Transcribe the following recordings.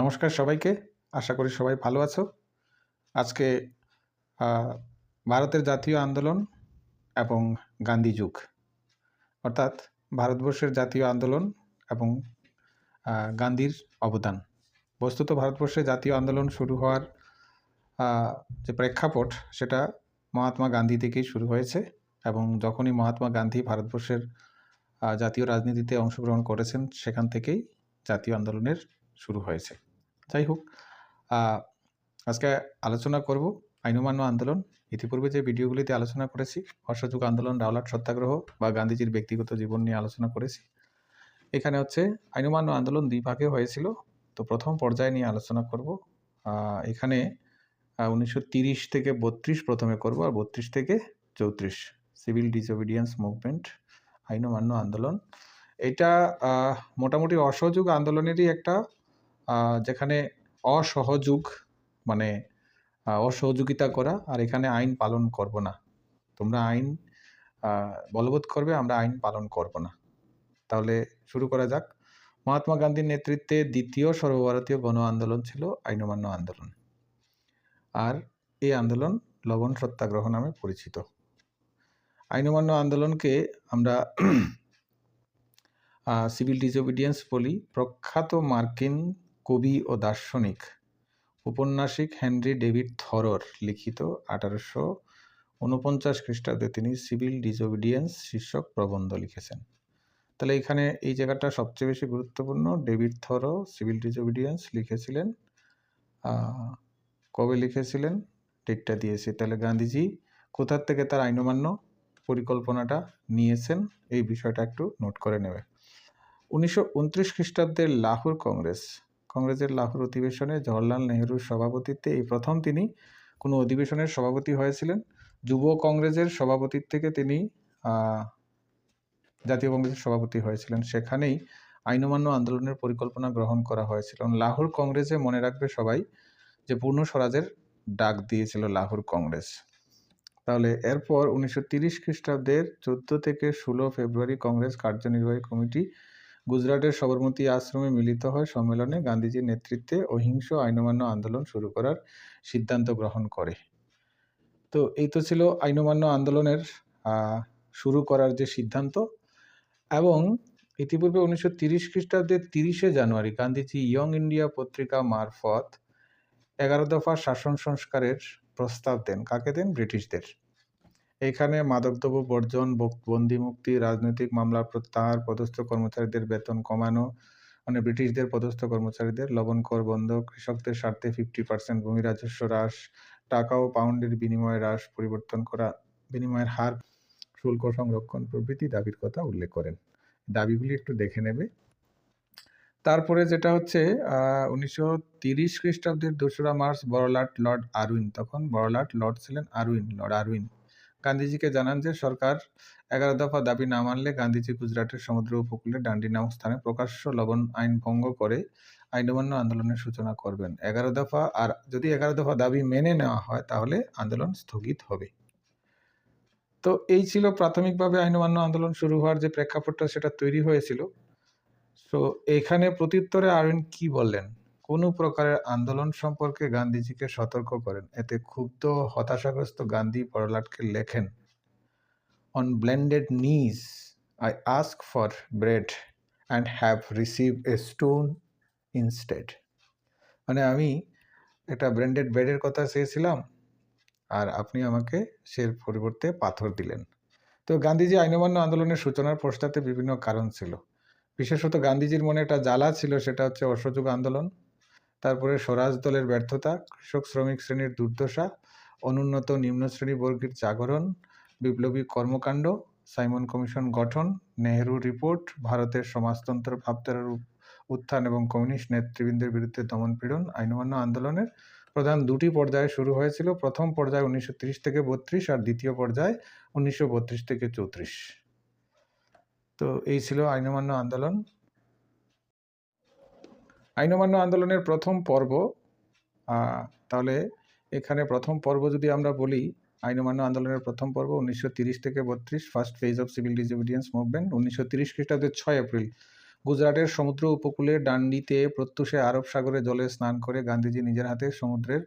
নমস্কার সবাইকে। আশা করি সবাই ভালো আছো। আজকে ভারতের জাতীয় আন্দোলন এবং গান্ধী যুগ। অর্থাৎ ভারতবর্ষের জাতীয় আন্দোলন এবং গান্ধীর অবদান। বস্তুত ভারতবর্ষে জাতীয় আন্দোলন শুরু হওয়ার যে প্রেক্ষাপট, সেটা মহাত্মা গান্ধী থেকেই শুরু হয়েছে এবং যখনই মহাত্মা গান্ধী ভারতবর্ষের জাতীয় রাজনীতিতে অংশগ্রহণ করেছেন, সেখান থেকেই জাতীয় আন্দোলনের শুরু হয়েছে। যাই হোক আজকে আলোচনা করব আইন অমান্য আন্দোলন। ইতিপূর্বে যে ভিডিওগুলিতে আলোচনা করেছি, অসহযোগ আন্দোলন রাওলাট সত্যাগ্রহ বা গান্ধীজির ব্যক্তিগত জীবন নিয়ে আলোচনা করেছি। এখানে হচ্ছে আইনমান্য আন্দোলন দুই ভাগে হয়েছিল। তো প্রথম পর্যায়ে নিয়ে আলোচনা করব। এখানে উনিশশো থেকে বত্রিশ প্রথমে করব আর বত্রিশ থেকে চৌত্রিশ। সিভিল ডিসোবিডিয়েন্স মুভমেন্ট আইন অমান্য আন্দোলন। এটা মোটামুটি অসহযোগ আন্দোলনেরই একটা যেখানে অসহযোগ মানে অসহযোগিতা করা আর এখানে আইন পালন করব না। তোমরা আইন বলবৎ করবে, আমরা আইন পালন করব না। তাহলে শুরু করা যাক। মহাত্মা গান্ধীর নেতৃত্বে দ্বিতীয় সর্বভারতীয় গণ আন্দোলন ছিল আইন অমান্য আন্দোলন। আর এই আন্দোলন লবণ সত্যাগ্রহ নামে পরিচিত। আইন অমান্য আন্দোলনকে আমরা সিভিল ডিসোবিডিয়েন্স বলি। প্রখ্যাত মার্কিন কবি ও দার্শনিক। উপন্যাসিক হেনরি ডেভিড থরর লিখিত আঠারোশো উনপঞ্চাশ খ্রিস্টাব্দে তিনি সিভিল ডিসোবিডিয়েন্স শীর্ষক প্রবন্ধ লিখেছেন। তাহলে এখানে এই জায়গাটা সবচেয়ে বেশি গুরুত্বপূর্ণ। ডেভিড থরো সিভিল ডিসোবিডিয়েন্স লিখেছিলেন কবে লিখেছিলেন? ডেটটা দিয়েছে। তাহলে গান্ধীজি কোথার থেকে তার আইনমান্য পরিকল্পনাটা নিয়েছেন? এই বিষয়টা একটু নোট করে নেবে। উনিশশো উনত্রিশ খ্রিস্টাব্দের লাহোর কংগ্রেস কংগ্রেসের লাহোর অধিবেশনে জওয়াহরলাল নেহরুর সভাপতিত্বে এই প্রথম তিনি কোনো অধিবেশনের সভাপতি হয়েছিলেন। যুব কংগ্রেসের সভাপতির থেকে তিনি জাতীয় কংগ্রেসের সভাপতি হয়েছিলেন। সেখানেই আইন অমান্য আন্দোলনের পরিকল্পনা গ্রহণ করা হয়েছিল। লাহোর কংগ্রেসে মনে রাখবে সবাই যে পূর্ণ স্বরাজের ডাক দিয়েছিল লাহোর কংগ্রেস। তাহলে এরপর উনিশশো তিরিশ খ্রিস্টাব্দের চোদ্দ থেকে ষোলো ফেব্রুয়ারি কংগ্রেস কার্যনির্বাহী কমিটি গুজরাটের সবরমতী আশ্রমে মিলিত হয় সম্মেলনে গান্ধীজির নেতৃত্বে অহিংস আইনমান্য আন্দোলন শুরু করার সিদ্ধান্ত গ্রহণ করে। তো এই তো ছিল আইনমান্য আন্দোলনের শুরু করার যে সিদ্ধান্ত এবং ইতিপূর্বে উনিশশো তিরিশ খ্রিস্টাব্দের তিরিশে জানুয়ারি গান্ধীজি ইয়ং ইন্ডিয়া পত্রিকা মারফত এগারো দফা শাসন সংস্কারের প্রস্তাব দেন। কাকে দেন? ব্রিটিশদের। এখানে মাদকদ্রব্য বর্জন বন্দি মুক্তি রাজনৈতিক মামলা প্রত্যাহার, পদস্থ কর্মচারীদের বেতন কমানো মানে ব্রিটিশদের পদস্থ কর্মচারীদের লবণ কর বন্ধ, কৃষকদের স্বার্থে ফিফটি পার্সেন্ট ভূমি রাজস্ব হ্রাস, টাকা ও পাউন্ডের বিনিময় হ্রাস পরিবর্তন করা, বিনিময়ের হার, শুল্ক সংরক্ষণ প্রভৃতি দাবির কথা উল্লেখ করেন। দাবিগুলি একটু দেখে নেবে। তারপরে যেটা হচ্ছে উনিশশো তিরিশ খ্রিস্টাব্দের দোসরা মার্চ বড়লাট লর্ড আরউইন, তখন বড়লাট লর্ড ছিলেন আরউইন, লর্ড আরউইন। গান্ধীজিকে জানান যে, সরকার এগারো দফা দাবি না মানলে গান্ধীজি গুজরাটের সমুদ্র উপকূলে ডান্ডি নামক স্থানে প্রকাশ্য লবণ আইন ভঙ্গ করে আইন অমান্য আন্দোলনের সূচনা করবেন। এগারো দফা, আর যদি এগারো দফা দাবি মেনে নেওয়া হয়, তাহলে আন্দোলন স্থগিত হবে। তো এই ছিল প্রাথমিকভাবে আইন অমান্য আন্দোলন শুরু হওয়ার যে প্রেক্ষাপটটা সেটা তৈরি হয়েছিল। তো এখানে প্রত্যুত্তরে আরউইন কি বললেন? কোনো প্রকারের আন্দোলন সম্পর্কে গান্ধীজিকে সতর্ক করেন। এতে ক্ষুব্ধ, হতাশাগ্রস্ত গান্ধী বড়লাটকে লেখেন on bended knees I ask for bread and have receive a stone instead মানে আমি একটা ব্র্যান্ডেড ব্রেডের কথা চেয়েছিলাম আর আপনি আমাকে সের পরিবর্তে পাথর দিলেন। তো গান্ধীজি আইনমান্য আন্দোলনের সূচনার পশ্চাতে বিভিন্ন কারণ ছিল। বিশেষত গান্ধীজির মনে একটা জ্বালা ছিল, সেটা হচ্ছে অসহযোগ আন্দোলন। তারপরে স্বরাজ দলের ব্যর্থতা, কৃষক শ্রমিক শ্রেণির দুর্দশা, অনুন্নত নিম্ন শ্রেণি বর্গের জাগরণ, বিপ্লবী কর্মকাণ্ড, সাইমন কমিশন গঠন, নেহেরু রিপোর্ট, ভারতের সমাজতন্ত্র ভাবধারার উত্থান এবং কমিউনিস্ট নেতৃবৃন্দের বিরুদ্ধে দমনপীড়ন আইনমান্য আন্দোলনের প্রধান দুটি পর্যায়ে শুরু হয়েছিল। প্রথম পর্যায়ে উনিশশো থেকে বত্রিশ আর দ্বিতীয় পর্যায়ে উনিশশো বত্রিশ থেকে চৌত্রিশ। তো এই ছিল আইনমান্য আন্দোলন। আইন অমান্য আন্দোলনের প্রথম পর্ব তাহলে এখানে প্রথম পর্ব যদি আমরা বলি আইন অমান্য আন্দোলনের প্রথম পর্ব উনিশশো তিরিশ থেকে বত্রিশ, first phase of civil disobedience movement উনিশশো তিরিশ খ্রিস্টাব্দের ছয় এপ্রিল। গুজরাটের সমুদ্র উপকূলে ডান্ডিতে প্রত্যুষে আরব সাগরে জলে স্নান করে গান্ধীজি নিজের হাতে সমুদ্রের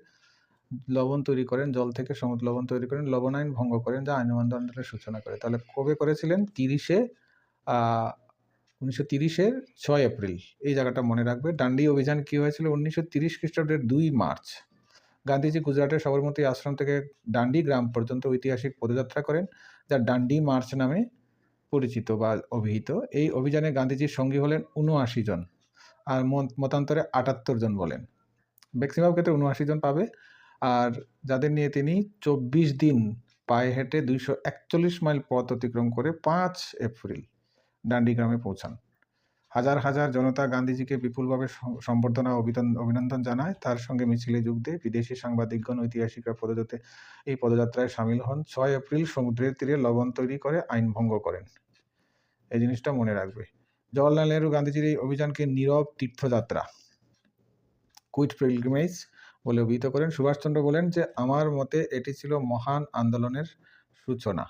লবণ তৈরি করেন, জল থেকে সমুদ্র লবণ তৈরি করেন লবণ আইন ভঙ্গ করেন, যা আইন আন্দোলনের সূচনা করে। তাহলে কবে করেছিলেন? তিরিশে উনিশশো তিরিশের ছয় এপ্রিল। এই জায়গাটা মনে রাখবে। ডান্ডি অভিযান কী হয়েছিল? উনিশশো তিরিশ খ্রিস্টাব্দের দুই মার্চ। গান্ধীজি গুজরাটের সবরমতী আশ্রম থেকে ডান্ডি গ্রাম পর্যন্ত ঐতিহাসিক পদযাত্রা করেন, যা ডান্ডি মার্চ নামে পরিচিত বা অভিহিত। এই অভিযানে গান্ধীজির সঙ্গী হলেন উনআশি জন আর মত- মতান্তরে আটাত্তর জন বলেন। ম্যাক্সিমাম ক্ষেত্রে উনআশি জন পাবে আর যাদের নিয়ে তিনি চব্বিশ দিন পায়ে হেঁটে দুইশো একচল্লিশ মাইল পথ অতিক্রম করে পাঁচ এপ্রিল ডান্ডি গ্রামে পৌঁছান। হাজার হাজার জনতা গান্ধীজিকে বিপুলভাবে সম- সম্বর্ধনা অভিনন্দন- অভিনন্দন জানায়। তার সঙ্গে মিছিলে যোগ দিয়ে বিদেশি সাংবাদিকগণ, ঐতিহাসিকরা পদযাত্রে এই পদযাত্রায় সামিল হন। ছয় এপ্রিল সমুদ্রের তীরে লবণ তৈরি করে আইন ভঙ্গ করেন। এই জিনিসটা মনে রাখবে। জওয়াহরলাল নেহরু গান্ধীজির এই অভিযানকে নীরব তীর্থযাত্রা, কুইট পিলগ্রিমেজ বলে অভিহিত করেন। সুভাষচন্দ্র বলেন যে, আমার মতে এটি ছিল মহান আন্দোলনের সূচনা।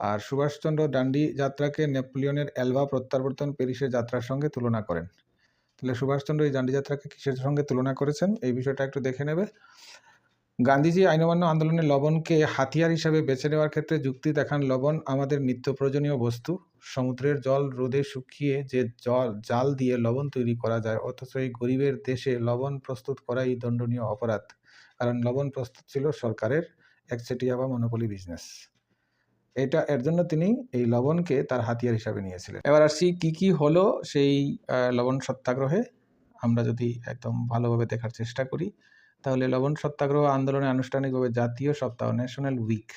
আর সুভাষচন্দ্র ডান্ডি যাত্রাকে নেপোলিয়নের এলবা প্রত্যাবর্তন প্যারিসের যাত্রার সঙ্গে তুলনা করেন। তাহলে সুভাষচন্দ্র এই ডান্ডি যাত্রাকে কিসের সঙ্গে তুলনা করেছেন? এই বিষয়টা একটু দেখে নেবে। গান্ধীজি আইনমান্য আন্দোলনে লবণকে হাতিয়ার হিসাবে বেছে নেওয়ার ক্ষেত্রে যুক্তি দেখান, লবণ আমাদের নিত্য প্রয়োজনীয় বস্তু। সমুদ্রের জল রোদে শুকিয়ে যে জল, জাল দিয়ে লবণ তৈরি করা যায়, অথচ এই গরিবের দেশে লবণ প্রস্তুত করাই দণ্ডনীয় অপরাধ। কারণ লবণ প্রস্তুত ছিল সরকারের একচেটিয়া বা মনোপলি বিজনেস এটা, এর জন্য তিনি এই লবণকে তার হাতিয়ার হিসাবে নিয়েছিলেন। এবার আসছি কি কি হলো সেই লবণ সত্যাগ্রহে। আমরা যদি একদম ভালোভাবে দেখার চেষ্টা করি, তাহলে লবণ সত্যাগ্রহ আন্দোলনে আনুষ্ঠানিকভাবে জাতীয় সপ্তাহ national week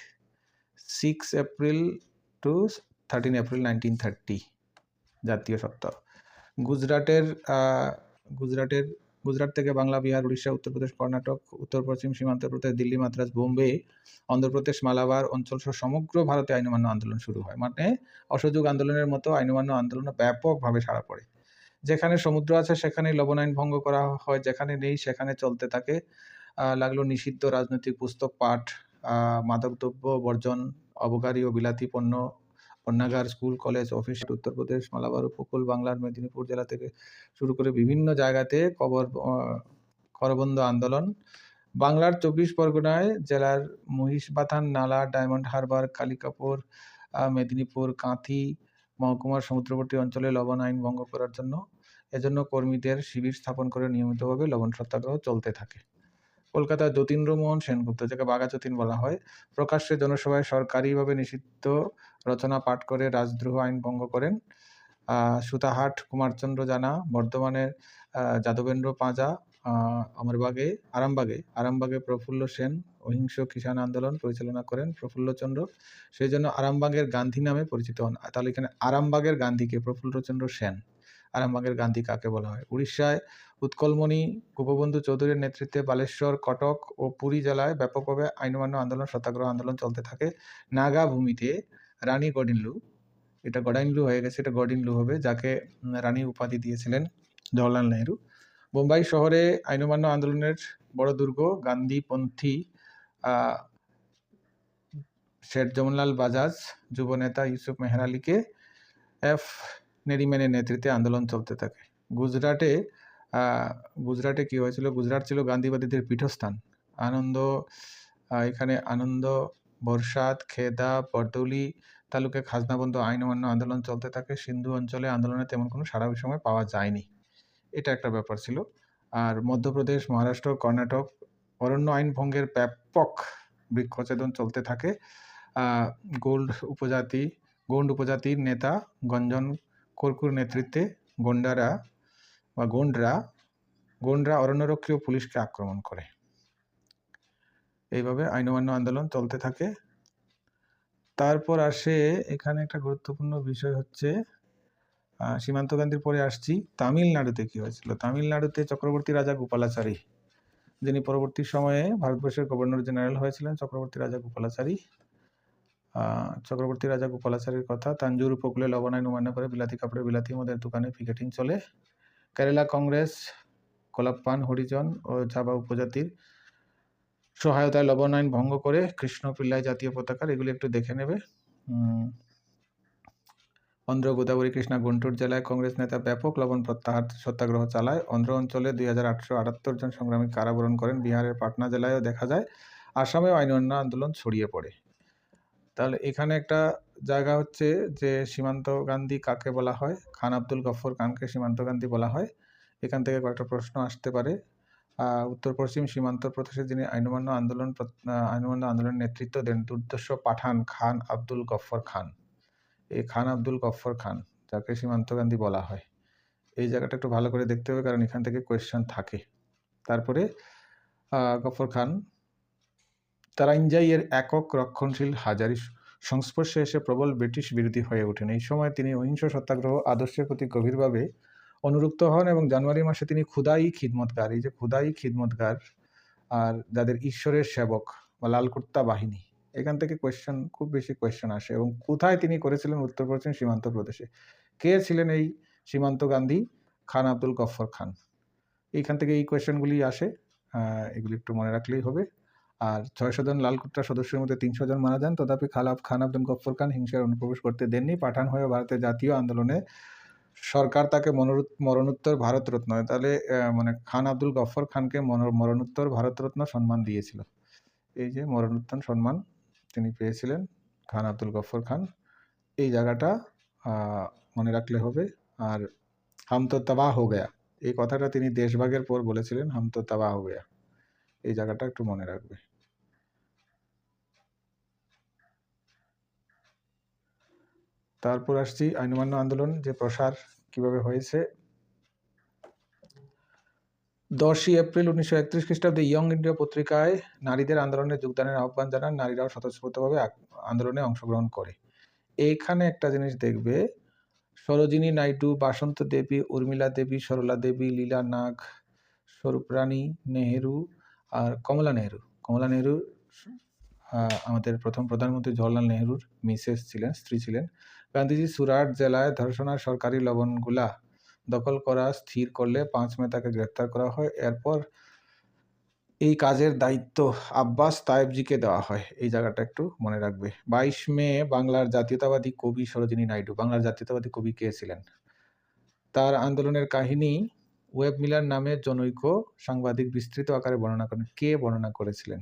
six April to thirteen April nineteen thirty জাতীয় সপ্তাহ। গুজরাটের গুজরাটের গুজরাট থেকে বাংলা, বিহার, উড়িষ্যা, উত্তরপ্রদেশ, কর্ণাটক, উত্তর পশ্চিম সীমান্ত প্রদেশ দিল্লি মাদ্রাজ বোম্বে, অন্ধ্রপ্রদেশ, মালাবার অঞ্চল সহ সমগ্র ভারতে আইনমান্য আন্দোলন শুরু হয়। মানে অসহযোগ আন্দোলনের মতো আইনমান্য আন্দোলন ব্যাপকভাবে সাড়া পড়ে। যেখানে সমুদ্র আছে সেখানে লবণ আইন ভঙ্গ করা হয়, যেখানে নেই, সেখানে চলতে থাকে। লাগল নিষিদ্ধ রাজনৈতিক পুস্তক পাঠ মাদকদ্রব্য বর্জন, অবকারী ও বিলাতি পণ্য পণ্যাগার school college office Uttar Pradesh Malabar উপকূল বাংলার মেদিনীপুর জেলা থেকে শুরু করে বিভিন্ন জায়গাতে কবর আহ, করবন্দ আন্দোলন। বাংলার চব্বিশ পরগনায় জেলার মহিষবাথান নালা ডায়মন্ড হারবার কালিকাপুর মেদিনীপুর কাঁথি মহকুমার সমুদ্রবর্তী অঞ্চলে লবণ আইন ভঙ্গ করার জন্য এজন্য কর্মীদের শিবির স্থাপন করে নিয়মিতভাবে লবণ সত্যাগ্রহ চলতে থাকে। কলকাতার যতীন্দ্রমোহন সেনগুপ্ত, যাকে বাঘা যতীন বলা হয়, প্রকাশ্যে জনসভায় সরকারিভাবে নিষিদ্ধ রচনা পাঠ করে রাজদ্রোহ আইন ভঙ্গ করেন। সুতাহাট কুমারচন্দ্র জানা বর্ধমানের যাদবেন্দ্র পাঁজা আমরবাগে আরামবাগে আরামবাগে প্রফুল্ল সেন, অহিংস কিষাণ আন্দোলন পরিচালনা করেন প্রফুল্লচন্দ্র। সেই জন্য আরামবাগের গান্ধী নামে পরিচিত হন। তাহলে এখানে আরামবাগের গান্ধীকে প্রফুল্লচন্দ্র সেন। আরামবাগের গান্ধী কাকে বলা হয়? উড়িষ্যায় উৎকলমণি, গোপবন্ধু চৌধুরীর নেতৃত্বে বালেশ্বর, কটক ও পুরী জেলায় ব্যাপকভাবে আইনমান্য আন্দোলন, সত্যাগ্রহ আন্দোলন চলতে থাকে। নাগা ভূমিতে রানী গডিনলু, এটা গডাইনলু হয়ে গেছে, এটা গডিনলু হবে, যাকে রানী উপাধি দিয়েছিলেন জওয়াহরলাল নেহরু। বোম্বাই শহরে আইনমান্য আন্দোলনের বড় দুর্গ গান্ধীপন্থী শেঠ জমনলাল বাজাজ, যুব নেতা ইউসুফ মেহর আলীকে এফ নেরিম্যানের নেতৃত্বে আন্দোলন চলতে থাকে। গুজরাটে গুজরাটে কি হয়েছিল? গুজরাট ছিল গান্ধীবাদীদের পীঠস্থান। আনন্দ এখানে আনন্দ বর্ষাত খেদা বরদৌলি তালুকে খাজনাবন্ধ আইন অমান্য আন্দোলন চলতে থাকে। সিন্ধু অঞ্চলে আন্দোলনে তেমন কোনো সারা সময় পাওয়া যায়নি। এটা একটা ব্যাপার ছিল। আর মধ্যপ্রদেশ, মহারাষ্ট্র, কর্ণাটক, অরণ্য আইন ভঙ্গের ব্যাপক বৃক্ষছেদন চলতে থাকে। গোল্ড উপজাতি গোন্ড উপজাতির নেতা গঞ্জন কর্কুর নেতৃত্বে গন্ডারা বা গোন্ডরা গোন্ডরা অরণ্যরক্ষী ও পুলিশকে আক্রমণ করে। এইভাবে আইনমান্য আন্দোলন চলতে থাকে। তারপর আসে এখানে একটা গুরুত্বপূর্ণ বিষয় হচ্ছে সীমান্ত গান্ধীর পরে আসছি, তামিলনাড়ুতে কি হয়েছিল? তামিলনাড়ুতে চক্রবর্তী রাজা গোপালাচারী, যিনি পরবর্তী সময়ে ভারতবর্ষের গভর্নর জেনারেল হয়েছিলেন, চক্রবর্তী রাজা গোপালাচারী চক্রবর্তী রাজা গোপালাচারীর কথা, তাঞ্জুর উপকূলে লবণ আইন অমান্য করে বিলাতি কাপড়ে বিলাতি মদের দোকানে পিকেটিং চলে। কেরালা কংগ্রেস, কোলাপ্পান, হরিজন ও জাবা উপজাতির সহায়তায় লবণ আইন ভঙ্গ করে কৃষ্ণ পিল্লাই জাতীয় পতাকার, এগুলি একটু দেখে নেবে। অন্ধ্র গোদাবরী কৃষ্ণা গুন্টুর জেলায় কংগ্রেস নেতা ব্যাপক লবণ প্রত্যাহার সত্যাগ্রহ চালায়। অন্ধ্র অঞ্চলে দুই হাজার আটাত্তর জন সংগ্রামী কারাবরণ করেন। বিহারের পাটনা জেলায়ও দেখা যায় আসামেও আইন অন্য আন্দোলন ছড়িয়ে পড়ে। তাহলে এখানে একটা জায়গা হচ্ছে যে সীমান্ত গান্ধী কাকে বলা হয়? খান আব্দুল গফর খানকে সীমান্ত গান্ধী বলা হয়। এখান থেকে কয়েকটা প্রশ্ন আসতে পারে। উত্তর পশ্চিম সীমান্ত প্রদেশে যিনি আইনমান্য আন্দোলন প্র- আহ, আইন অমান্য আন্দোলনের নেতৃত্ব দেন দুর্দর্শ পাঠান খান আব্দুল গফর খান। এই খান আব্দুল গফর খান যাকে সীমান্ত গান্ধী বলা হয়। এই জায়গাটা একটু ভালো করে দেখতে হবে কারণ এখান থেকে কোয়েশ্চেন থাকে। তারপরে গফর খান তারাইঞ্জাই এর একক রক্ষণশীল হাজারি সংস্পর্শে এসে প্রবল ব্রিটিশ বিরোধী হয়ে ওঠেন। এই সময় তিনি অহিংস সত্যাগ্রহ, আদর্শের প্রতি গভীরভাবে অনুরুক্ত হন এবং জানুয়ারি মাসে তিনি ক্ষুদাই খিদমতগার, এই যে ক্ষুদাই খিদমতগার আর যাদের ঈশ্বরের সেবক বা লালকুর্তা বাহিনী, এখান থেকে কোয়েশ্চেন খুব বেশি কোয়েশ্চেন আসে এবং কোথায় তিনি করেছিলেন উত্তর পশ্চিম সীমান্ত প্রদেশে? কে ছিলেন এই সীমান্ত গান্ধী? খান আব্দুল গফর খান। এইখান থেকে এই কোয়েশ্চেনগুলি আসে। এগুলি একটু মনে রাখলেই হবে। আর ছয়শো জন লালকুট্টা সদস্যের মধ্যে তিনশো জন মারা যান। তথাপি খালাফ খান আব্দুল গফর খান হিংসার অনুপ্রবেশ করতে দেননি। পাঠান হয়ে ভারতের জাতীয় আন্দোলনে সরকার তাকে মরণোত্তর ভারতরত্ন। তাহলে মানে খান আব্দুল গফর খানকে মরণোত্তর ভারতরত্ন সম্মান দিয়েছিল। এই যে মরণোত্তর সম্মান তিনি পেয়েছিলেন খান আব্দুল গফর খান। এই জায়গাটা মনে রাখলে হবে। আর হাম তো তাবাহ হো গয়া। এই কথাটা তিনি দেশভাগের পর বলেছিলেন, হাম তো তাবাহ হো গয়া। এই জায়গাটা একটু মনে রাখবে। তারপর আসছি আইনমান্য আন্দোলন, যে প্রসার কীভাবে হয়েছে। দশই এপ্রিল উনিশশো একত্রিশ খ্রিস্টাব্দে ইয়ং ইন্ডিয়া পত্রিকায় নারীদের আন্দোলনে যোগদানের আহ্বান জানান, নারীরাও স্বতঃস্ফূর্তভাবে আন্দোলনে অংশগ্রহণ করে। এইখানে একটা জিনিস দেখবে, সরোজিনী নাইডু, বাসন্ত দেবী, উর্মিলা দেবী, সরলা দেবী, লীলা নাগ স্বরূপরানী নেহেরু আর কমলা নেহেরু। কমলা নেহেরু আমাদের প্রথম প্রধানমন্ত্রী জওয়াহরলাল নেহেরুর মিসেস ছিলেন, স্ত্রী ছিলেন। গান্ধীজি সুরাট জেলায় ধর্ষণার সরকারি লবণগুলা দখল করা স্থির করলে পাঁচ মে তাকে গ্রেপ্তার করা হয়। এরপর এই কাজের দায়িত্ব আব্বাস তায়েবজিকে দেওয়া হয়। এই জায়গাটা একটু মনে রাখবে। বাইশ মে বাংলার জাতীয়তাবাদী কবি সরোজিনী নাইডু, বাংলার জাতীয়তাবাদী কবি কে ছিলেন? তার আন্দোলনের কাহিনী ওয়েব মিলার নামে জনৈক সাংবাদিক বিস্তৃত আকারে বর্ণনা করেন। কে বর্ণনা করেছিলেন?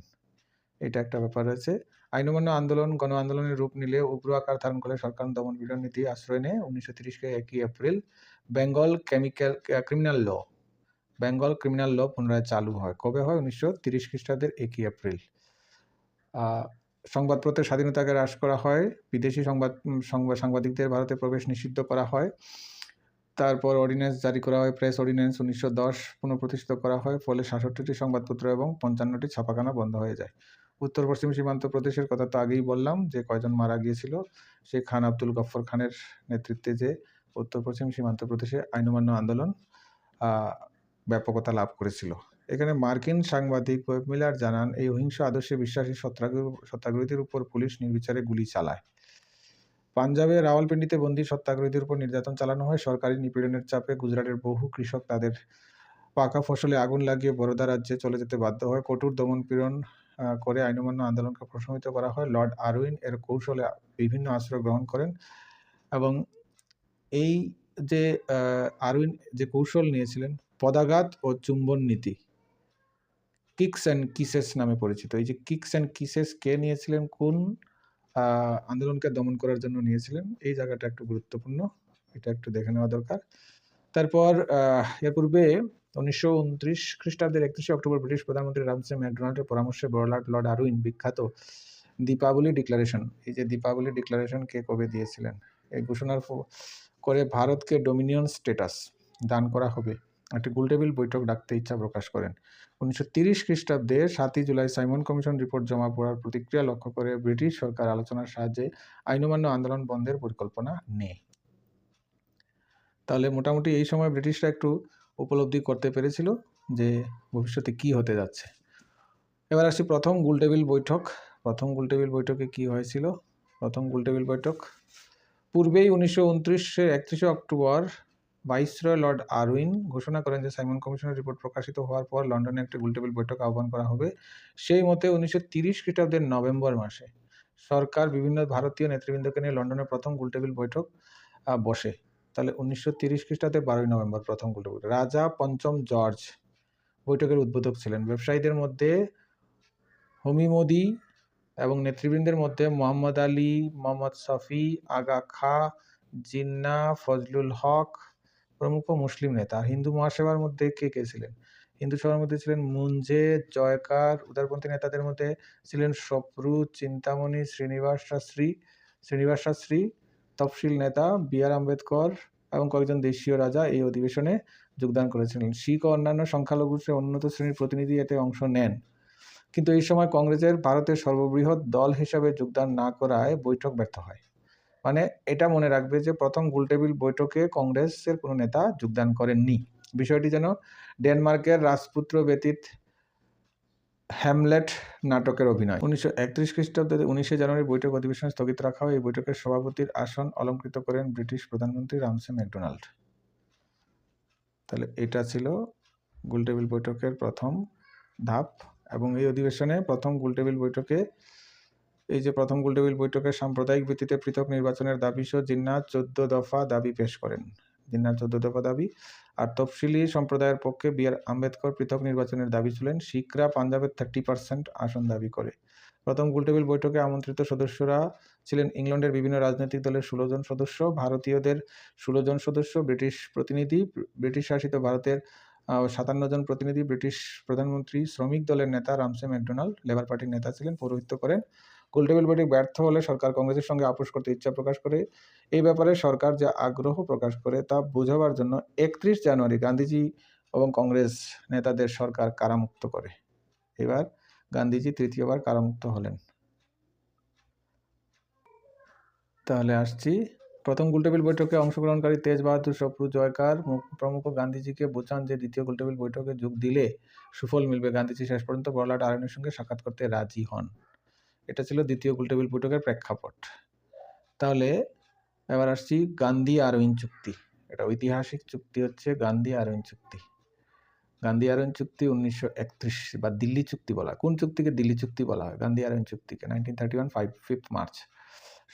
এটা একটা ব্যাপার রয়েছে। আইন অমান্য আন্দোলন গণ আন্দোলনের রূপ নিলে উগ্র আকার ধারণ করে সরকার দমন পীড়ন নীতি আশ্রয় নেয়। উনিশশো তিরিশকে একই April Bengal chemical criminal law, Bengal criminal law পুনরায় চালু হয়। কবে হয়? উনিশশো তিরিশ খ্রিস্টাব্দের একই এপ্রিল। সংবাদপত্রের স্বাধীনতাকে হ্রাস করা হয়। বিদেশি সংবাদ সংবাদ সাংবাদিকদের ভারতে প্রবেশ নিষিদ্ধ করা হয়। তারপর অর্ডিন্যান্স জারি করা হয়, প্রেস অর্ডিন্যান্স উনিশশো দশ পুনঃপ্রতিষ্ঠিত করা হয়। ফলে সাতষট্টিটি সংবাদপত্র এবং পঞ্চান্নটি ছাপাখানা বন্ধ হয়ে যায়। উত্তর পশ্চিম সীমান্ত প্রদেশের কথা তো আগেই বললাম যে কয়জন মারা গিয়েছিল সে খান আব্দুল গফর খানের নেতৃত্বে যে উত্তর পশ্চিম সীমান্ত প্রদেশে আইনমান্য আন্দোলন ব্যাপকতা লাভ করেছিল। এখানে মার্কিন সাংবাদিক ওয়েব মিলার জানান এই অহিংস আদর্শে বিশ্বাসী সত্যাগ্রহ সত্যাগ্রহীদের উপর পুলিশ নির্বিচারে গুলি চালায়। পাঞ্জাবে রাওয়ালপিন্ডিতে বন্দী সত্যাগ্রহীদের উপর নির্যাতন চালানো হয়। সরকারি নিপীড়নের চাপে গুজরাটের বহু কৃষক তাদের পাকা ফসলে আগুন লাগিয়ে বরোদা রাজ্যে চলে যেতে বাধ্য হয়। কঠোর দমন পীড়ন আহ, করে আইনমান্য আন্দোলনকে প্রশমিত করা হয়। লর্ড আরউইন এর কৌশলে বিভিন্ন আশ্রয় গ্রহণ করেন এবং এই যে আরউইন যে কৌশল নিয়েছিলেন, পদাঘাত ও চুম্বন নীতি, কিক্স অ্যান্ড কিসেস নামে পরিচিত। এই যে কিক্স অ্যান্ড কিসেস কে নিয়েছিলেন, কোন আন্দোলনকে দমন করার জন্য নিয়েছিলেন, এই জায়গাটা একটু গুরুত্বপূর্ণ। এটা একটু দেখে নেওয়া দরকার। তারপর এর পূর্বে উনিশশো উনত্রিশ খ্রিস্টাব্দের একত্রিশে অক্টোবর ব্রিটিশ প্রধানমন্ত্রী রামসে ম্যাকডোনাল্ডের পরামর্শে বড়লাট লর্ড আরউইন বিখ্যাত দীপাবলি ডিক্লারেশন, এই যে দীপাবলি ডিক্লারেশন কে কবে দিয়েছিলেন? এই ঘোষণার করে ভারতকে ডোমিনিয়ন স্ট্যাটাস দান করা হবে। একটি গোলটেবিল বৈঠক ডাকতে ইচ্ছা প্রকাশ করেন। উনিশশো তিরিশ খ্রিস্টাব্দে সাতই জুলাই সাইমন কমিশন রিপোর্ট জমা পড়ার প্রতিক্রিয়া লক্ষ্য করে ব্রিটিশ সরকার আলোচনার সাহায্যে আইন অমান্য আন্দোলন বন্ধের পরিকল্পনা নেয়। তাহলে মোটামুটি এই সময় ব্রিটিশরা একটু উপলব্ধি করতে পেরেছিল যে ভবিষ্যতে কি হতে যাচ্ছে। এবার আসি প্রথম গোলটেবিল বৈঠক। প্রথম গোলটেবিল বৈঠকে কি হয়েছিল? প্রথম গোলটেবিল বৈঠক পূর্বেই উনিশশো উনত্রিশের একত্রিশে অক্টোবর ভাইসরয় লর্ড আরউইন ঘোষণা করেন যে সাইমন কমিশনের রিপোর্ট প্রকাশিত হওয়ার পর লন্ডনে একটি গোলটেবিল বৈঠক আহ্বান করা হবে। সেই মতে উনিশশো তিরিশ খ্রিস্টাব্দের নভেম্বর মাসে সরকার বিভিন্ন ভারতীয় নেতৃবৃন্দকে নিয়ে লন্ডনের প্রথম গোলটেবিল বৈঠক বসে। তাহলে উনিশশো তিরিশ খ্রিস্টাব্দে বারোই নভেম্বর প্রথম বৈঠক। রাজা পঞ্চম জর্জ বৈঠকের উদ্বোধক ছিলেন। ব্যবসায়ীদের মধ্যে হমিমদি এবং নেতৃবৃন্দের মধ্যে মোহাম্মদ আলী, মোহাম্মদ শফি, আগা খা, জিন্না, ফজলুল হক প্রমুখ মুসলিম নেতা। হিন্দু মহাসভার মধ্যে কে কে ছিলেন? হিন্দু সভার মধ্যে ছিলেন মুঞ্জে, জয়কার, উদারপন্থী নেতাদের মধ্যে ছিলেন সপ্রু চিন্তামণি, শ্রীনিবাস শাস্ত্রী। শ্রীনিবাস শাস্ত্রী তফসিল নেতা বি আর আম্বেদকর এবং কয়েকজন দেশীয় রাজা এই অধিবেশনে যোগদান করেছিলেন। শিখ ও অন্যান্য সংখ্যালঘু উন্নত শ্রেণির প্রতিনিধি এতে অংশ নেন। কিন্তু এই সময় কংগ্রেসের ভারতের সর্ববৃহৎ দল হিসাবে যোগদান না করায় বৈঠক ব্যর্থ হয়। মানে এটা মনে রাখবে যে প্রথম গোলটেবিল বৈঠকে কংগ্রেসের কোনো নেতা যোগদান করেননি। বিষয়টি যেন ডেনমার্কের রাজপুত্র ব্যতীত হ্যামলেট নাটকের অভিনয়। উনিশশো একত্রিশ খ্রিস্টাব্দে উনিশে জানুয়ারি বৈঠক অধিবেশন স্থগিত রাখা হয়। এই বৈঠকের সভাপতির আসন অলঙ্কৃত করেন ব্রিটিশ প্রধানমন্ত্রী রামসে ম্যাকডোনাল্ড। তাহলে এটা ছিল গোলটেবিল বৈঠকের প্রথম ধাপ এবং এই অধিবেশনে প্রথম গোলটেবিল বৈঠকে এই যে প্রথম গোলটেবিল বৈঠকে সাম্প্রদায়িক ভিত্তিতে পৃথক নির্বাচনের দাবি সহ জিন্নাহ চোদ্দ দফা দাবি পেশ করেন। জিন্নার চোদ্দ দফা দাবি। আর তফসিলি সম্প্রদায়ের পক্ষে বি আর আম্বেদকর পৃথক নির্বাচনের দাবি ছিলেন, শিখরা পাঞ্জাবের থার্টি পার্সেন্ট আসন দাবি করে। প্রথম গোলটেবিল বৈঠকে আমন্ত্রিত সদস্যরা ছিলেন ইংল্যান্ডের বিভিন্ন রাজনৈতিক দলের ষোলো জন সদস্য, ভারতীয়দের ষোলো জন সদস্য, ব্রিটিশ প্রতিনিধি, ব্রিটিশ শাসিত ভারতের সাতান্ন জন প্রতিনিধি, ব্রিটিশ প্রধানমন্ত্রী, শ্রমিক দলের নেতা রামসে ম্যাকডোনাল্ড, লেবার পার্টির নেতা ছিলেন, পৌরোহিত্য করেন। গোলটেবিল বৈঠক ব্যর্থ হলে সরকার কংগ্রেসের সঙ্গে আপোষ করতে ইচ্ছা প্রকাশ করে। এই ব্যাপারে সরকার যে আগ্রহ প্রকাশ করে তা বোঝাবার জন্য একত্রিশ জানুয়ারি গান্ধীজি এবং কংগ্রেস নেতাদের সরকার কারামুক্ত করে। এবার গান্ধীজি তৃতীয়বার কারামুক্ত হলেন। তাহলে আসছি। প্রথম গোলটেবিল বৈঠকে অংশগ্রহণকারী তেজ বাহাদুর সপ্রু জয়কার প্রমুখ গান্ধীজিকে বোঝান যে দ্বিতীয় গোলটেবিল বৈঠকে যোগ দিলে সুফল মিলবে। গান্ধীজি শেষ পর্যন্ত বড়লাট আরনের সঙ্গে সাক্ষাৎ করতে রাজি হন। এটা ছিল দ্বিতীয় গোলটেবিল বৈঠকের প্রেক্ষাপট। তাহলে এবার আসছি গান্ধী আরউইন চুক্তি। এটা ঐতিহাসিক চুক্তি হচ্ছে গান্ধী আরউইন চুক্তি। গান্ধী আরউইন চুক্তি উনিশশো একত্রিশ বা দিল্লি চুক্তি বলা কোন চুক্তিকে দিল্লি চুক্তি বলা হয়? Gandhi Irwin চুক্তিকে। Nineteen thirty one five fifth March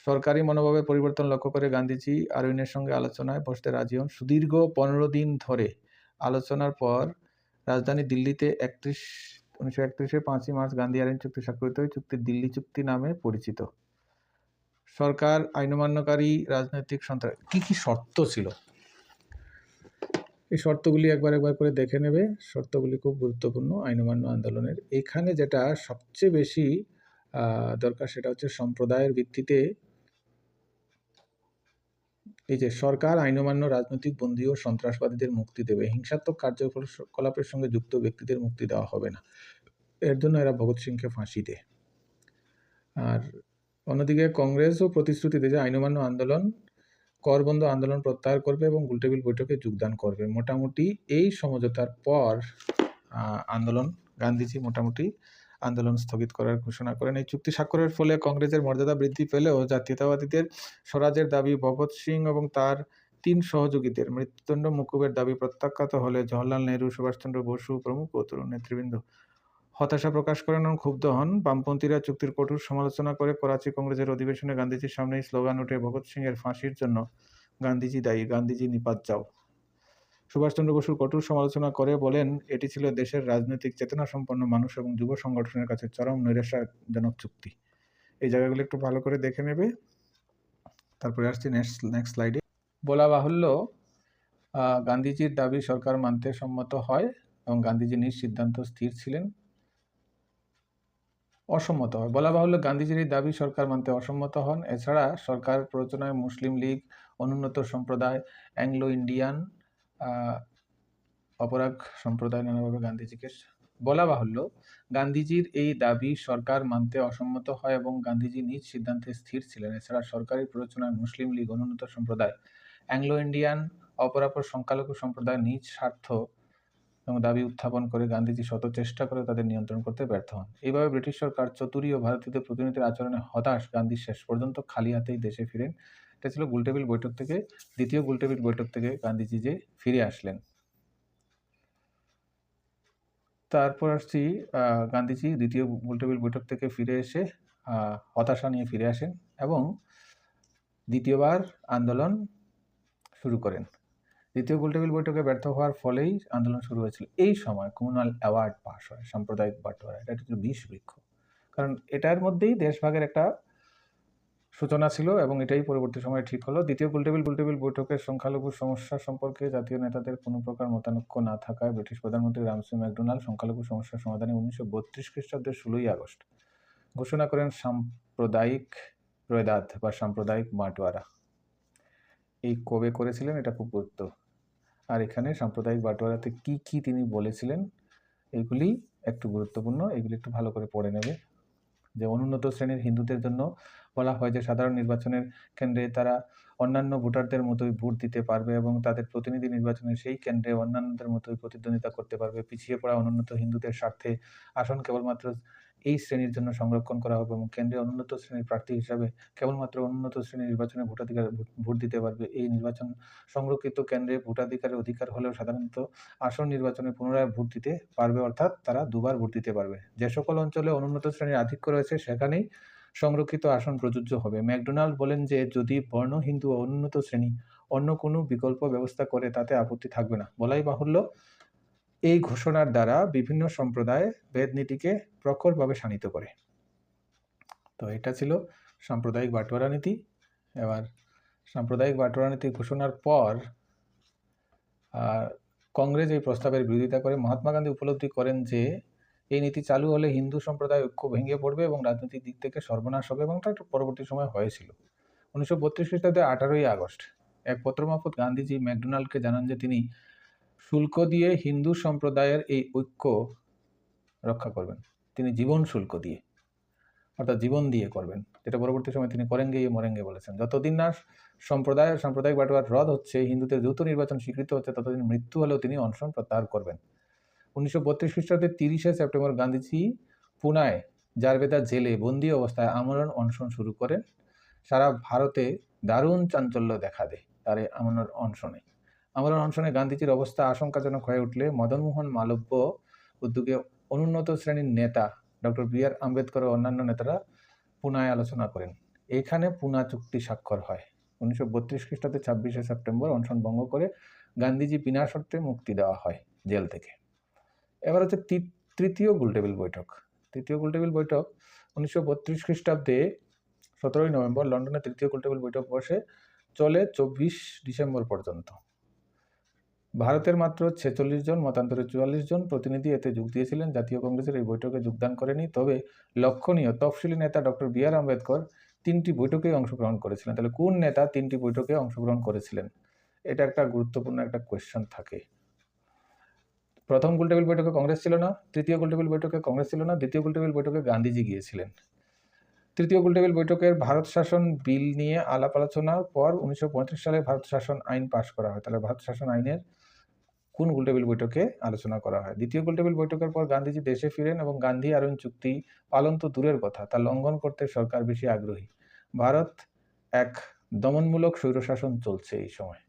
সরকারি মনোভাবের পরিবর্তন লক্ষ্য করে গান্ধীজি আরউইনের সঙ্গে আলোচনায় বসতে রাজি হন। সুদীর্ঘ পনেরো দিন ধরে আলোচনার পর রাজধানী দিল্লিতে একত্রিশ উনিশশো একত্রিশে পাঁচই মার্চ গান্ধী আইন চুক্তি স্বাক্ষরিত হয় চুক্তি দিল্লি চুক্তি নামে পরিচিত। সরকার আইন অমান্যকারী রাজনৈতিক সন্ত্রাস কি কি শর্ত ছিল? এই শর্তগুলি একবার একবার করে দেখে নেবে। শর্তগুলি খুব গুরুত্বপূর্ণ আইন অমান্য আন্দোলনের। এখানে যেটা সবচেয়ে বেশি দরকার সেটা হচ্ছে সম্প্রদায়ের ভিত্তিতে এই যে সরকার আইন অমান্য রাজনৈতিক বন্দী ও সন্ত্রাসবাদীদের মুক্তি দেবে। হিংসাত্মক কার্যকলাপের সঙ্গে যুক্ত ব্যক্তিদের মুক্তি দেওয়া হবে না। এর জন্য এরা ভগৎ সিংকে ফাঁসি দেয়। আর অন্যদিকে কংগ্রেসও প্রতিশ্রুতি দেয় যে আইন অমান্য আন্দোলন, করবন্ধ আন্দোলন প্রত্যাহার করবে এবং গোলটেবিল বৈঠকে যোগদান করবে। মোটামুটি এই সমঝোতার পর আন্দোলন, গান্ধীজি মোটামুটি আন্দোলন স্থগিত করার ঘোষণা করেন। এই চুক্তি স্বাক্ষরের ফলে কংগ্রেসের মর্যাদা বৃদ্ধি পেলেও জাতীয়তাবাদীদের স্বরাজের দাবি ভগৎ সিং এবং তার তিন সহযোগীদের মৃত্যুদণ্ড মুকুবের দাবি প্রত্যাখ্যাত হলে জওহরলাল নেহরু, সুভাষচন্দ্র বসু প্রমুখ তরুণ নেতৃবৃন্দ হতাশা প্রকাশ করেন এবং ক্ষুব্ধ হন। বামপন্থীরা চুক্তির কঠোর সমালোচনা করে করাচি কংগ্রেসের অধিবেশনে গান্ধীজির সামনেই স্লোগান ওঠে, ভগৎ সিং এর ফাঁসির জন্য গান্ধীজি দায়ী, গান্ধীজি নিপাত যাও সুভাষচন্দ্র বসুর কঠোর সমালোচনা করে বলেন, এটি ছিল দেশের রাজনৈতিক চেতনা সম্পন্ন মানুষ এবং যুব সংগঠনের কাছে চরম নৈরাশাজনক চুক্তি। এই জায়গাগুলো একটু ভালো করে দেখে নেবে। তারপরে আসছি নেক্সট নেক্সট স্লাইডে বলা বাহুল্য গান্ধীজির দাবি সরকার মানতে সম্মত হয় এবং গান্ধীজি নিজ সিদ্ধান্ত স্থির ছিলেন। অসম্মত হয়। বলা বাহুল্য, গান্ধীজির এই দাবি সরকার মানতে অসম্মত হন। এছাড়া সরকার প্ররোচনায় মুসলিম লীগ, অনুন্নত সম্প্রদায়, অ্যাংলো ইন্ডিয়ান অপরাগ সম্প্রদায় নানাভাবে গান্ধীজিকে বলা বাহুল্য, গান্ধীজির এই দাবি সরকার মানতে অসম্মত হয় এবং গান্ধীজি নিজ সিদ্ধান্তে স্থির ছিলেন। এছাড়া সরকারি প্ররোচনায় মুসলিম লীগ, অনুন্নত সম্প্রদায়, অ্যাংলো ইন্ডিয়ান, অপরাপর সংখ্যালঘু সম্প্রদায় নিজ স্বার্থ এবং দাবি উত্থাপন করে গান্ধীজি শত চেষ্টা করে তাদের নিয়ন্ত্রণ করতে ব্যর্থ হন। এইভাবে ব্রিটিশ সরকার চতুরী ও ভারতীয়দের প্রতিনিধির আচরণে হতাশ গান্ধী শেষ পর্যন্ত খালি হাতেই দেশে ফিরেন। এটা ছিল গুলটেবিল বৈঠক থেকে, দ্বিতীয় গুলটেবিল বৈঠক থেকে গান্ধীজি যে ফিরে আসলেন। তারপর আসছি গান্ধীজি দ্বিতীয় গোলটেবিল বৈঠক থেকে ফিরে এসে হতাশা নিয়ে ফিরে আসেন এবং দ্বিতীয়বার আন্দোলন শুরু করেন। দ্বিতীয় গোলটেবিল বৈঠকে ব্যর্থ হওয়ার ফলেই আন্দোলন শুরু হয়েছিল। এই সময় কমিউনাল অ্যাওয়ার্ড পাশ হয় সাম্প্রদায়িক বাটোয়ারা। এটা হচ্ছে বিষ বৃক্ষ। কারণ এটার মধ্যেই দেশভাগের একটা সূচনা ছিল এবং এটাই পরবর্তী সময়ে ঠিক হলো। দ্বিতীয় গোলটেবিল গোলটেবিল বৈঠকের সংখ্যালঘু সমস্যা সম্পর্কে জাতীয় নেতাদের কোনো প্রকার মতানৈক্য না থাকায় ব্রিটিশ প্রধানমন্ত্রী রামসে ম্যাকডোনাল্ড সংখ্যালঘু সমস্যার সমাধানে উনিশশো বত্রিশ খ্রিস্টাব্দের ষোলোই আগস্ট ঘোষণা করেন সাম্প্রদায়িক রয়দাত বা সাম্প্রদায়িক বাটোয়ারা। এই কবে করেছিলেন এটা খুব গুরুত্ব। আর এখানে সাম্প্রদায়িক বাটোয়ারাতে কি কি তিনি বলেছিলেন, এগুলি একটু গুরুত্বপূর্ণ, এগুলি একটু ভালো করে পড়ে নেবে। যে অনুন্নত শ্রেণির হিন্দুদের জন্য বলা হয় যে, সাধারণ নির্বাচনের কেন্দ্রে তারা অন্যান্য ভোটারদের মতোই ভোট দিতে পারবে এবং তাদের প্রতিনিধি নির্বাচনে সেই কেন্দ্রে অন্যান্যদের মতোই প্রতিদ্বন্দ্বিতা করতে পারবে। পিছিয়ে পড়া অনুন্নত হিন্দুদের স্বার্থে আসন কেবলমাত্র এই শ্রেণির জন্য সংরক্ষণ করা হবে এবং কেন্দ্রে অনুন্নত শ্রেণির প্রার্থী হিসাবে কেবলমাত্র অনুন্নত শ্রেণির নির্বাচনে ভোটাধিকার ভোট দিতে পারবে। এই নির্বাচন সংরক্ষিত কেন্দ্রে ভোটাধিকারের অধিকার হলেও সাধারণত আসন নির্বাচনে পুনরায় ভোট দিতে পারবে, অর্থাৎ তারা দুবার ভোট দিতে পারবে। যে সকল অঞ্চলে অনুন্নত শ্রেণির আধিক্য রয়েছে, সেখানেই সংরক্ষিত আসন প্রযোজ্য হবে। ম্যাকডোনাল্ড বলেন যে, যদি বর্ণ, হিন্দু ও অনুন্নত শ্রেণি অন্য কোনো বিকল্প ব্যবস্থা করে, তাতে আপত্তি থাকবে না। বলাই বাহুল্য এই ঘোষণার দ্বারা বিভিন্ন সম্প্রদায় বেদনীতিকে প্রখরভাবে শানিত করে। তো এটা ছিল সাম্প্রদায়িক বাটোয়ারা নীতি। এবার সাম্প্রদায়িক বাটোয়ারা নীতি ঘোষণার পর কংগ্রেস এই প্রস্তাবের বিরোধিতা করে মহাত্মা গান্ধী উপলব্ধি করেন যে, এই নীতি চালু হলে হিন্দু সম্প্রদায় ঐক্য ভেঙে পড়বে এবং রাজনৈতিক দিক থেকে সর্বনাশ হবে এবং এটা পরবর্তী সময় হয়েছিল। উনিশশো বত্রিশ খ্রিস্টাব্দে আঠারোই আগস্ট, এক পত্র মারফত গান্ধীজি ম্যাকডোনাল্ডকে জানান যে তিনি শুল্ক দিয়ে হিন্দু সম্প্রদায়ের এই ঐক্য রক্ষা করবেন। তিনি জীবন শুল্ক দিয়ে, অর্থাৎ জীবন দিয়ে করবেন। যেটা পরবর্তী সময় তিনি করেঙ্গে মরেঙ্গে বলেছেন। যতদিন না সম্প্রদায়, সাম্প্রদায়িক বাটোয়ার রদ হচ্ছে, হিন্দুদের যৌথ নির্বাচন স্বীকৃত হচ্ছে, ততদিন মৃত্যু হলেও তিনি অনশন প্রত্যাহার করবেন। উনিশশো বত্রিশ খ্রিস্টাব্দের তিরিশে সেপ্টেম্বর গান্ধীজি পুনায় জারবেদা জেলে বন্দি অবস্থায় আমরণ অনশন শুরু করেন। সারা ভারতে দারুণ চাঞ্চল্য দেখা দেয় তার এই আমরণ অনশনে। আমরণ অনশনে গান্ধীজির অবস্থা আশঙ্কাজনক হয়ে উঠলে মদনমোহন মালব্য উদ্যোগে অনুন্নত শ্রেণির নেতা ডক্টর বি আর আম্বেদকর ও অন্যান্য নেতারা পুনায় আলোচনা করেন। এখানে পুনা চুক্তি স্বাক্ষর হয়। উনিশশো বত্রিশ খ্রিস্টাব্দে ছাব্বিশে সেপ্টেম্বর অনশন ভঙ্গ করে গান্ধীজি বিনা শর্তে মুক্তি দেওয়া হয় জেল থেকে। এবার হচ্ছে তৃতীয় গোলটেবিল বৈঠক। তৃতীয় গোলটেবিল বৈঠক উনিশশো বত্রিশ খ্রিস্টাব্দে সতেরোই নভেম্বর লন্ডনে তৃতীয় গোলটেবিল বৈঠক বসে চলে চব্বিশ ডিসেম্বর পর্যন্ত। ভারতের মাত্র ছেচল্লিশ জন, মতান্তরে চুয়াল্লিশ জন প্রতিনিধি এতে যোগ দিয়েছিলেন। জাতীয় কংগ্রেসের এই বৈঠকে যোগদান করেনি তবে লক্ষণীয় তফসিলি নেতা ডক্টর বি আর আম্বেদকর তিনটি বৈঠকেই অংশগ্রহণ করেছিলেন। তাহলে কোন নেতা তিনটি বৈঠকে অংশগ্রহণ করেছিলেন? এটা একটা গুরুত্বপূর্ণ একটা কোয়েশ্চন থাকে। প্রথম গোলটেবিল বৈঠকে কংগ্রেস ছিল না, তৃতীয় গোলটেবিল বৈঠকে কংগ্রেস ছিল না, দ্বিতীয় গোলটেবিল বৈঠকে গান্ধীজি গিয়েছিলেন। তৃতীয় গোলটেবিল বৈঠকের ভারত শাসন বিল নিয়ে আলাপ আলোচনার পর উনিশশো পঁয়ত্রিশ সালে ভারত শাসন আইন পাশ করা হয়। তাহলে ভারত শাসন আইনের কোন গোলটেবিল বৈঠকে আলোচনা করা হয়? দ্বিতীয় গোলটেবিল বৈঠকের পর গান্ধীজি দেশে ফিরেন এবং গান্ধী আরণ চুক্তি পালন তো দূরের কথা, তা লঙ্ঘন করতে সরকার বেশি আগ্রহী। ভারত এক দমনমূলক স্বৈরশাসন চলছে এই সময়।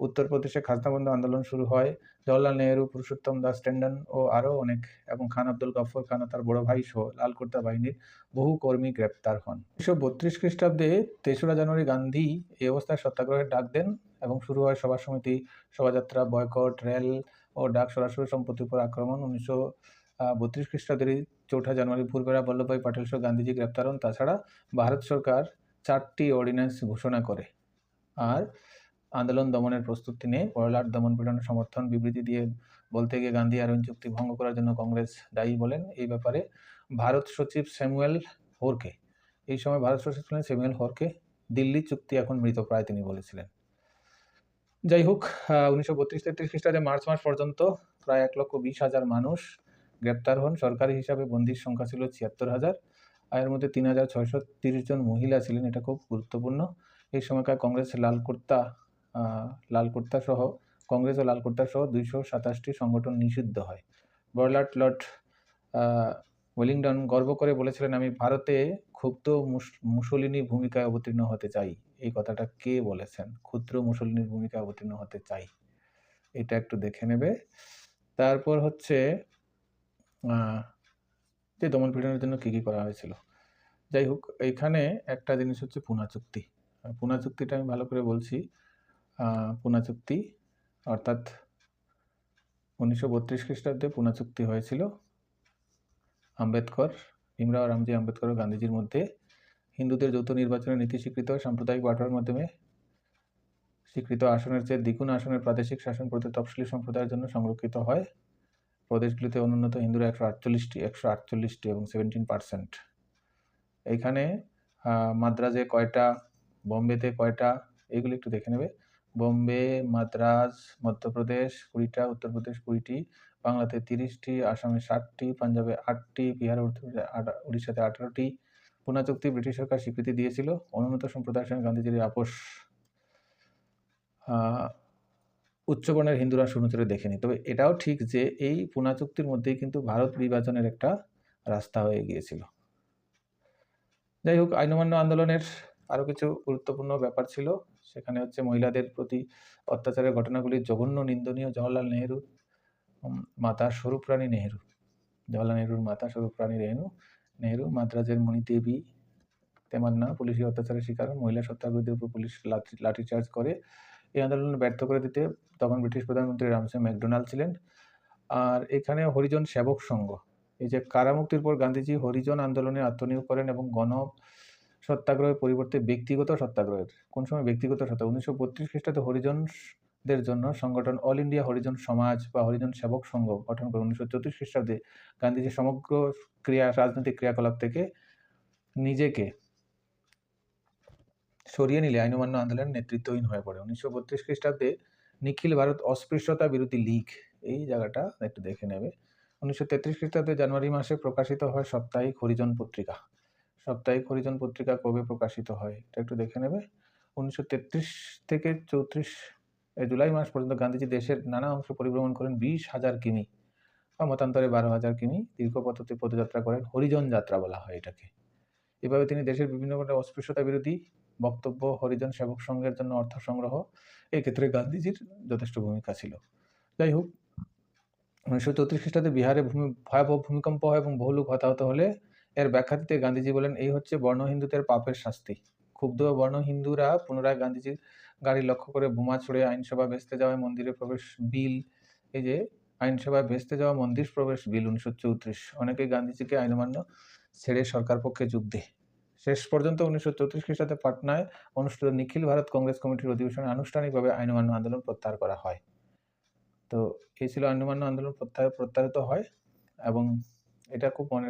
উত্তরপ্রদেশে খাজনাবন্ধ আন্দোলন শুরু হয়। জওয়াহরলাল নেহরু, পুরুষোত্তম দাস টেন্ডন ও আরও অনেক এবং খান আব্দুল গফর খান তার বড় ভাই সহ লাল কুর্তা বাহিনীর বহু কর্মী গ্রেপ্তার হন। উনিশশো বত্রিশ খ্রিস্টাব্দে তেসরা জানুয়ারি গান্ধী এই অবস্থায় সত্যাগ্রহের ডাক দেন এবং শুরু হয় সভা সমিতি, শোভাযাত্রা, বয়কট রেল ও ডাক সরাসরি সম্পত্তির উপর আক্রমণ। উনিশশো বত্রিশ খ্রিস্টাব্দের চৌঠা জানুয়ারি ভোরবেলা বল্লভভাই পাটেল সহ গান্ধীজি গ্রেপ্তার হন। তাছাড়া ভারত সরকার চারটি অর্ডিন্যান্স ঘোষণা করে। আর আন্দোলন দমনের প্রস্তুতি নিয়ে দমন দমনপীড়নের সমর্থন বিবৃতি দিয়ে বলতে গিয়ে গান্ধী আরোহণ চুক্তি ভঙ্গ করার জন্য কংগ্রেস দায়ী বলেন। এই ব্যাপারে ভারত সচিব স্যামুয়েল হোরকে, এই সময় ভারত সচিব ছিলেন স্যামুয়েল হোরকে, দিল্লি চুক্তি এখন মৃতপ্রায় তিনি বলেছিলেন। যাই হোক উনিশশো বত্রিশ তেত্রিশ খ্রিস্টাব্দে মার্চ মাস পর্যন্ত প্রায় এক লক্ষ বিশ হাজার মানুষ গ্রেপ্তার হন। সরকারি হিসাবে বন্দির সংখ্যা ছিল ছিয়াত্তর হাজার এর মধ্যে তিন হাজার ছয়শো তিরিশ জন মহিলা ছিলেন, এটা খুব গুরুত্বপূর্ণ। এই সময়কার কংগ্রেস লাল কুর্তা লাল কুর্তা সহ, কংগ্রেস ও লাল সহ দুইশো সাতাশটি সংগঠন নিষিদ্ধ হয়। বড়লাট লর্ড ওয়েলিংটন গর্ব করে বলেছিলেন, আমি ভারতে ক্ষুব্ধ মুসলিনীর ভূমিকায় অবতীর্ণ হতে চাই। এই কথাটা কে বলেছেন? ক্ষুদ্র মুসলিনীর ভূমিকায় অবতীর্ণ হতে চাই। এটা একটু দেখে নেবে। তারপর হচ্ছে যে দমন পীড়নের জন্য কী কী করা হয়েছিল? যাই হোক এইখানে একটা জিনিস হচ্ছে পুনা চুক্তি। পুনা চুক্তিটা আমি ভালো করে বলছি। পুনা চুক্তি, অর্থাৎ উনিশশো বত্রিশ খ্রিস্টাব্দে পুনা চুক্তি হয়েছিল। আম্বেদকর, ভীমরাও রামজি আম্বেদকর ও গান্ধীজির মধ্যে হিন্দুদের যৌথ নির্বাচনের নীতি স্বীকৃত সাম্প্রদায়িক বাটোয়ারার মাধ্যমে স্বীকৃত আসনের চেয়ে দ্বিগুণ আসনের প্রাদেশিক শাসন প্রতি তফসিলি সম্প্রদায়ের জন্য সংরক্ষিত হয়। প্রদেশগুলিতে অনুন্নত হিন্দুরা একশো আটচল্লিশটি একশো আটচল্লিশটি এবং সেভেন্টিন পার্সেন্ট এইখানে মাদ্রাজে কয়টা, বোম্বেতে কয়টা, এগুলি একটু দেখে নেবে। বোম্বে, মাদ্রাজ, মধ্যপ্রদেশ কুড়িটা, উত্তরপ্রদেশ কুড়িটি, বাংলাতে তিরিশটি, আসামে ষাটটি, পাঞ্জাবে আটটি, বিহারে উড়িষ্যাতে আঠারোটি। পুনা চুক্তি ব্রিটিশ সরকার স্বীকৃতি দিয়েছিল। অনুন্নত সম্প্রদায়ের সঙ্গে গান্ধীজির আপোষ। উচ্চবর্ণের হিন্দুরা শুরুচরে দেখেনি তবে এটাও ঠিক যে এই পুনা চুক্তির মধ্যেই কিন্তু ভারত বিভাজনের একটা রাস্তা হয়ে গিয়েছিল। যাই হোক আইন অমান্য আন্দোলনের আরও কিছু গুরুত্বপূর্ণ ব্যাপার ছিল। সেখানে হচ্ছে মহিলাদের প্রতি অত্যাচারের ঘটনাগুলি জঘন্য, নিন্দনীয় জওয়াহরলাল নেহেরু মাতা স্বরূপরানী নেহেরু, জওয়াহরলাল নেহেরুর মাতা স্বরূপরানী নেহেরু নেহেরু, মাদ্রাজের মণি মণিদেবী তেমান্না, পুলিশি অত্যাচারের শিকার মহিলা সত্যাগ্রহীদের উপর পুলিশ লাঠি, লাঠিচার্জ করে এই আন্দোলন ব্যর্থ করে দিতে তখন ব্রিটিশ প্রধানমন্ত্রী রামসে ম্যাকডোনাল্ড ছিলেন। আর এখানে হরিজন সেবক সংঘ, এই যে কারামুক্তির পর গান্ধীজি হরিজন আন্দোলনে আত্মনিয়োগ করেন এবং গণ সত্যাগ্রহের পরিবর্তে ব্যক্তিগত সত্যাগ্রহের। কোন সময় ব্যক্তিগত সত্যাগ্রহ? উনিশশো বত্রিশ খ্রিস্টাব্দে হরিজনদের জন্য সংগঠন অল ইন্ডিয়া হরিজন সমাজ বা হরিজন সেবক সংঘ গঠন করে উনিশশো চৌত্রিশ খ্রিস্টাব্দে গান্ধীজি সমগ্র ক্রিয়া, রাজনৈতিক ক্রিয়াকলাপ থেকে নিজেকে সরিয়ে নিলে আইন অমান্য আন্দোলন নেতৃত্বহীন হয়ে পড়ে। উনিশশো বত্রিশ খ্রিস্টাব্দে নিখিল ভারত অস্পৃশ্যতা বিরোধী লীগ, এই জায়গাটা একটু দেখে নেবে। উনিশশো তেত্রিশ খ্রিস্টাব্দে জানুয়ারি মাসে প্রকাশিত হয় সাপ্তাহিক হরিজন পত্রিকা। সাপ্তাহিক হরিজন পত্রিকা কবে প্রকাশিত হয়? এটা একটু দেখে নেবে। উনিশশো তেত্রিশ থেকে চৌত্রিশ জুলাই মাস পর্যন্ত গান্ধীজি দেশের নানা অংশ পরিভ্রমণ করেন বিশ হাজার কিমি বা মতান্তরে বারো হাজার কিমি। দীর্ঘ পথতে পদযাত্রা করেন হরিজন যাত্রা বলা হয় এটাকে। এভাবে তিনি দেশের বিভিন্ন অস্পৃশ্যতা বিরোধী বক্তব্য, হরিজন সেবক সংঘের জন্য অর্থ সংগ্রহ এই ক্ষেত্রে গান্ধীজির যথেষ্ট ভূমিকা ছিল। যাই হোক, উনিশশো চৌত্রিশ খ্রিস্টাব্দে বিহারে ভূমি, ভয়াবহ ভূমিকম্প হয় এবং বহু লোক হতাহত হলে এর ব্যাখ্যা দিতে গান্ধীজি বলেন, এই হচ্ছে বর্ণ হিন্দুদের পাপের শাস্তি। ক্ষুব্ধ বর্ণ হিন্দুরা পুনরায় গান্ধীজির গাড়ি লক্ষ্য করে বোমা ছুড়ে আইনসভা বেচতে যাওয়ায় মন্দিরে প্রবেশ বিল, এই যে আইনসভায় বেচতে যাওয়া মন্দির প্রবেশ বিল উনিশশো চৌত্রিশ। অনেকেই গান্ধীজিকে আইনমান্য ছেড়ে সরকার পক্ষে যোগ দেয়। শেষ পর্যন্ত উনিশশো চৌত্রিশ খ্রিস্টাব্দে পাটনায় অনুষ্ঠিত নিখিল ভারত কংগ্রেস কমিটির অধিবেশনে আনুষ্ঠানিকভাবে আইনমান্য আন্দোলন প্রত্যাহার করা হয়। তো এই ছিল আইন অমান্য আন্দোলন প্রত্যাহার, প্রত্যাহৃত হয় এবং এটা খুব মনে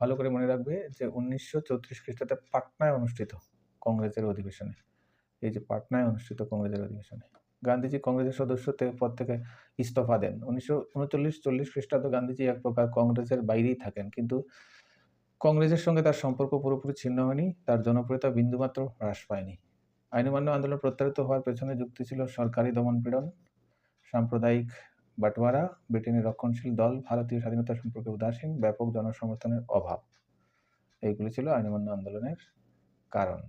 ভালো করে মনে রাখবে যে উনিশশো চৌত্রিশ খ্রিস্টাব্দে পাটনায় অনুষ্ঠিত কংগ্রেসের অধিবেশনে। এই যে পাটনায় অনুষ্ঠিত কংগ্রেসের অধিবেশনে। গান্ধীজি কংগ্রেসের সদস্য পদ থেকে ইস্তফা দেন। উনিশশো উনচল্লিশ চল্লিশ খ্রিস্টাব্দে গান্ধীজি এক প্রকার কংগ্রেসের বাইরেই থাকেন। কিন্তু কংগ্রেসের সঙ্গে তার সম্পর্ক পুরোপুরি ছিন্ন হয়নি। তার জনপ্রিয়তা বিন্দুমাত্র হ্রাস পায়নি। আইনমান্য আন্দোলন প্রত্যাহৃত হওয়ার পেছনে যুক্তি ছিল সরকারি দমনপীড়ন সাম্প্রদায়িক বাটোয়ারা ব্রিটেনের রক্ষণশীল দল ভারতীয় স্বাধীনতা সম্পর্কে উদাসীন, ব্যাপক জনসমর্থনের অভাব। এইগুলি ছিল আইন অমান্য আন্দোলনের কারণ,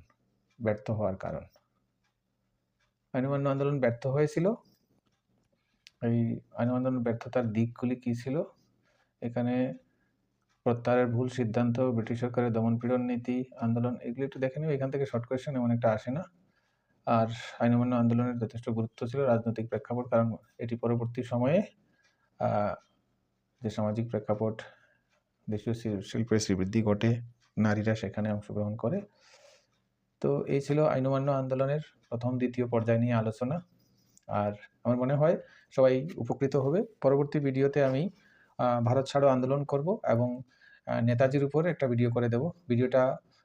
ব্যর্থ হওয়ার কারণ। আইন অমান্য আন্দোলন ব্যর্থ হয়েছিল। এই আইন আন্দোলন ব্যর্থতার দিকগুলি কী ছিল? এখানে প্রত্যাহারের ভুল সিদ্ধান্ত, ব্রিটিশ সরকারের দমনপীড়ন নীতি, আন্দোলন, এগুলি একটু দেখে নেবে এখান থেকে শর্ট কোয়েশ্চেন এমন একটা আসে না। আর আইন অমান্য আন্দোলনের যথেষ্ট গুরুত্ব ছিল রাজনৈতিক প্রেক্ষাপট, কারণ এটি পরবর্তী সময়ে যে সামাজিক প্রেক্ষাপট, দেশীয় শিল্পের শ্রীবৃদ্ধি ঘটে, নারীরা সেখানে অংশগ্রহণ করে। তো এই ছিল আইন অমান্য আন্দোলনের প্রথম, দ্বিতীয় পর্যায় নিয়ে আলোচনা। আর আমার মনে হয় সবাই উপকৃত হবে। পরবর্তী ভিডিওতে আমি ভারত ছাড়ো আন্দোলন করব এবং নেতাজির উপর একটা ভিডিও করে দেব। ভিডিওটা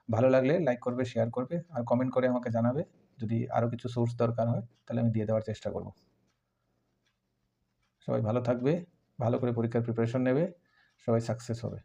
ভালো লাগলে লাইক করবে, শেয়ার করবে, আর কমেন্ট করে আমাকে জানাবে। যদি আরও কিছু সোর্স দরকার হয়, তাহলে আমি দিয়ে দেওয়ার চেষ্টা করব। সবাই ভালো থাকবে, ভালো করে পরীক্ষার প্রিপারেশন নেবে, সবাই সাকসেস হবে।